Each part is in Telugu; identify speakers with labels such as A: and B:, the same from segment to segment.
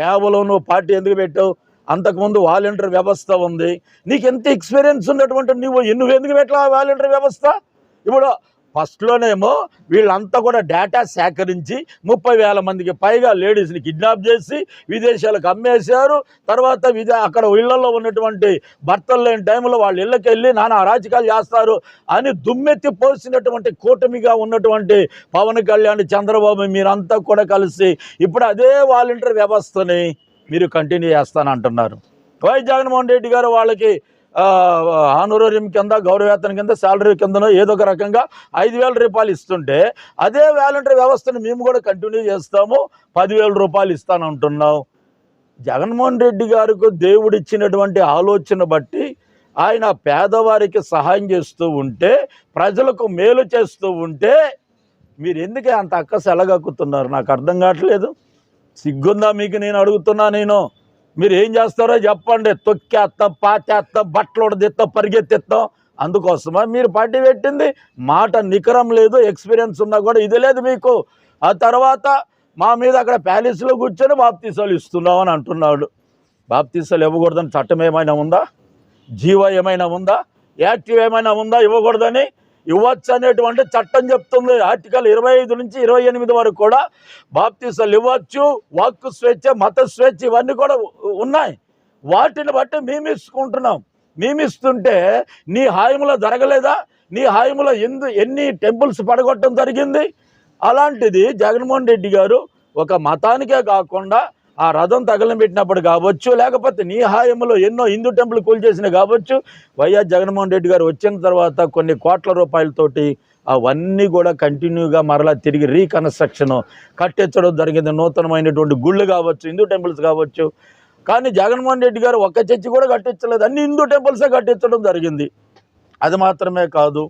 A: కేవలం నువ్వు పార్టీ ఎందుకు పెట్టావు? అంతకుముందు వాలంటీర్ వ్యవస్థ ఉంది. నీకు ఎంత ఎక్స్పీరియన్స్ ఉన్నటువంటి నువ్వు? నువ్వు ఎందుకు పెట్టలా వాలంటీర్ వ్యవస్థ? ఇప్పుడు ఫస్ట్లోనేమో వీళ్ళంతా కూడా డేటా సేకరించి ముప్పై వేల మందికి పైగా లేడీస్ని కిడ్నాప్ చేసి విదేశాలకు అమ్మేశారు. తర్వాత విదే అక్కడ ఇళ్ళలో ఉన్నటువంటి భర్తలు లేని టైంలో వాళ్ళ ఇళ్ళకి వెళ్ళి నానా అరాచకాలు చేస్తారు అని దుమ్మెత్తి పోసినటువంటి కూటమిగా ఉన్నటువంటి పవన్ కళ్యాణ్ చంద్రబాబు మీరంతా కూడా కలిసి ఇప్పుడు అదే వాలంటీర్ వ్యవస్థని మీరు కంటిన్యూ చేస్తానంటున్నారు. వై జగన్మోహన్ రెడ్డి గారు వాళ్ళకి ఆనరోరియం కింద గౌరవేతనం కింద శాలరీ కిందనో ఏదో ఒక రకంగా ఐదు వేల రూపాయలు ఇస్తుంటే అదే వాలంటీర్ వ్యవస్థను మేము కూడా కంటిన్యూ చేస్తాము. పదివేల రూపాయలు ఇస్తానంటున్నాం జగన్మోహన్ రెడ్డి గారికి దేవుడు ఇచ్చినటువంటి ఆలోచన బట్టి ఆయన పేదవారికి సహాయం చేస్తూ ఉంటే ప్రజలకు మేలు చేస్తూ ఉంటే మీరు ఎందుకే అంత అక్కసెలగక్కుతున్నారు? నాకు అర్థం కావట్లేదు. సిగ్గుందా మీకు? నేను అడుగుతున్నా నేను. మీరు ఏం చేస్తారో చెప్పండి. తొక్కేస్తాం పాతేస్తాం బట్టలు ఉడదిస్తాం పరిగెత్తిస్తాం అందుకోసమా మీరు పార్టీ పెట్టింది. మాట నికరం లేదు ఎక్స్పీరియన్స్ ఉన్నా కూడా ఇది లేదు మీకు. ఆ తర్వాత మా మీద అక్కడ ప్యాలెస్లో కూర్చొని బాప్తీసాలు ఇస్తున్నాం అని అంటున్నాడు. బాప్తీసాలు ఇవ్వకూడదని చట్టం ఏమైనా ఉందా? జీవో ఏమైనా ఉందా? యాక్టివ్ ఏమైనా ఉందా? ఇవ్వకూడదని ఇవ్వచ్చు అనేటువంటి చట్టం చెప్తుంది. ఆర్టికల్ ఇరవై ఐదు నుంచి ఇరవై ఎనిమిది వరకు కూడా బాప్తీసాలు ఇవ్వచ్చు వాక్కు స్వేచ్ఛ మత స్వేచ్ఛ ఇవన్నీ కూడా ఉన్నాయి. వాటిని బట్టి మేము మేమిస్తుంటే మేము ఇస్తుంటే నీ హాయిములో జరగలేదా? నీ హాయిములో ఎందు ఎన్ని టెంపుల్స్ పడగొట్టడం జరిగింది? అలాంటిది జగన్మోహన్ రెడ్డి గారు ఒక మతానికే కాకుండా ఆ రథం తగలబెట్టినప్పుడు కావచ్చు లేకపోతే నీ హాయంలో ఎన్నో హిందూ టెంపుల్ కూల్చేసిన కావచ్చు వైఎస్ జగన్మోహన్ రెడ్డి గారు వచ్చిన తర్వాత కొన్ని కోట్ల రూపాయలతోటి అవన్నీ కూడా కంటిన్యూగా మరలా తిరిగి రీకన్స్ట్రక్షన్ కట్టించడం జరిగింది. నూతనమైనటువంటి గుళ్ళు కావచ్చు హిందూ టెంపుల్స్ కావచ్చు. కానీ జగన్మోహన్ రెడ్డి గారు ఒక్క చర్చి కూడా కట్టించలేదు. అన్ని హిందూ టెంపుల్సే కట్టించడం జరిగింది. అది మాత్రమే కాదు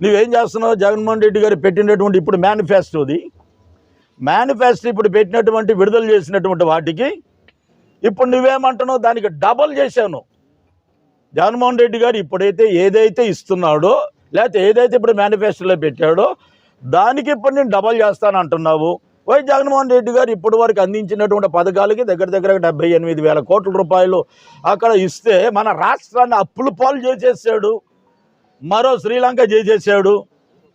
A: నువ్వేం చేస్తున్నావు? జగన్మోహన్ రెడ్డి గారు పెట్టినటువంటి ఇప్పుడు మేనిఫెస్టోది మేనిఫెస్టో ఇప్పుడు పెట్టినటువంటి విడుదల చేసినటువంటి వాటికి ఇప్పుడు నువ్వేమంటున్నావు? దానికి డబల్ చేశాను. జగన్మోహన్ రెడ్డి గారు ఇప్పుడైతే ఏదైతే ఇస్తున్నాడో లేకపోతే ఏదైతే ఇప్పుడు మేనిఫెస్టోలో పెట్టాడో దానికి ఇప్పుడు నేను డబల్ చేస్తాను అంటున్నావు వై జగన్మోహన్ రెడ్డి గారు ఇప్పటి వరకు అందించినటువంటి పథకాలకి దగ్గర దగ్గర డెబ్బై ఎనిమిది వేల కోట్ల రూపాయలు అక్కడ ఇస్తే మన రాష్ట్రాన్ని అప్పులు పాలు చేసేసాడు. మరో శ్రీలంక చేసేసాడు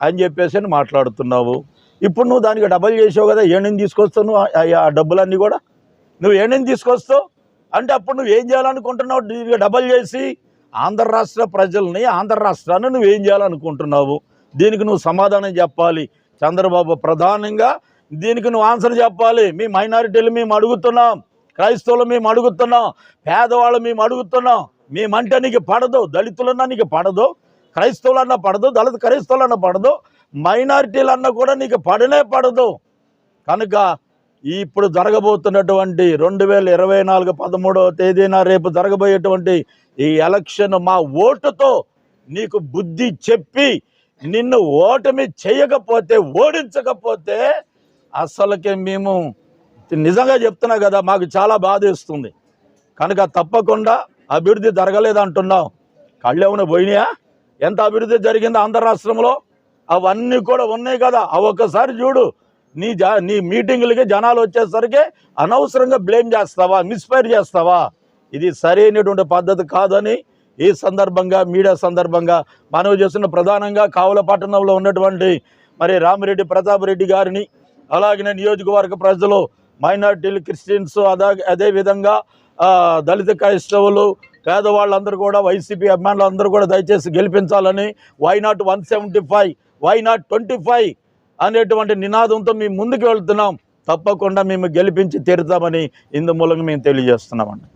A: అని చెప్పేసి అని మాట్లాడుతున్నావు. ఇప్పుడు నువ్వు దానికి డబల్ చేసావు కదా ఏణిని తీసుకొస్తావు నువ్వు? ఆ- డబ్బులన్నీ కూడా. నువ్వు ఏణిని తీసుకొస్తావు? అంటే అప్పుడు నువ్వు ఏం చేయాలనుకుంటున్నావు? దీనికి డబల్ చేసి ఆంధ్ర రాష్ట్ర ప్రజల్ని ఆంధ్ర రాష్ట్రాన్ని నువ్వు ఏం చేయాలనుకుంటున్నావు? దీనికి నువ్వు సమాధానం చెప్పాలి. చంద్రబాబు ప్రధానంగా దీనికి నువ్వు ఆన్సర్ చెప్పాలి. మీ మైనారిటీలు మేము అడుగుతున్నాం. క్రైస్తవులు మేము అడుగుతున్నాం. పేదవాళ్ళు మేము అడుగుతున్నాం. మేమంటే నీకు పడదు. దళితులన్నా నీకు పడదు. క్రైస్తవులన్నా పడదు. దళిత క్రైస్తవులన్నా పడదు. మైనారిటీలన్నా కూడా నీకు పడనే పడదు. కనుక ఇప్పుడు జరగబోతున్నటువంటి రెండు వేల ఇరవై నాలుగు పదమూడవ తేదీన రేపు జరగబోయేటువంటి ఈ ఎలక్షన్ మా ఓటుతో నీకు బుద్ధి చెప్పి నిన్ను ఓటమి చేయకపోతే ఓడించకపోతే అసలుకే మేము నిజంగా చెప్తున్నా కదా మాకు చాలా బాధేస్తుంది కనుక తప్పకుండా అభివృద్ధి జరగలేదు అంటున్నావు కళ్ళేమైనా పోయినాయా? ఎంత అభివృద్ధి జరిగిందో ఆంధ్ర రాష్ట్రంలో? అవన్నీ కూడా ఉన్నాయి కదా. అవి ఒక్కసారి చూడు. నీ జా నీ మీటింగులకి జనాలు వచ్చేసరికి అనవసరంగా బ్లేమ్ చేస్తావా? మిస్ఫైర్ చేస్తావా? ఇది సరైనటువంటి పద్ధతి కాదని ఈ సందర్భంగా మీడియా సందర్భంగా మనవి చేస్తున్న ప్రధానంగా కావుల పట్టణంలో ఉన్నటువంటి మరి రామిరెడ్డి ప్రతాప్ రెడ్డి గారిని అలాగే నియోజకవర్గ ప్రజలు మైనార్టీలు క్రిస్టియన్స్ అదా అదేవిధంగా దళిత క్రైస్తవులు పేదవాళ్ళందరూ కూడా వైసీపీ అభిమానులు అందరూ కూడా దయచేసి గెలిపించాలని why not one seventy five why not twenty five అనేటువంటి నినాదంతో మేము ముందుకు వెళ్తున్నాం. తప్పకుండా మేము గెలిపించి తీరుతామని ఇందు మూలంగా మేము తెలియజేస్తున్నామండి.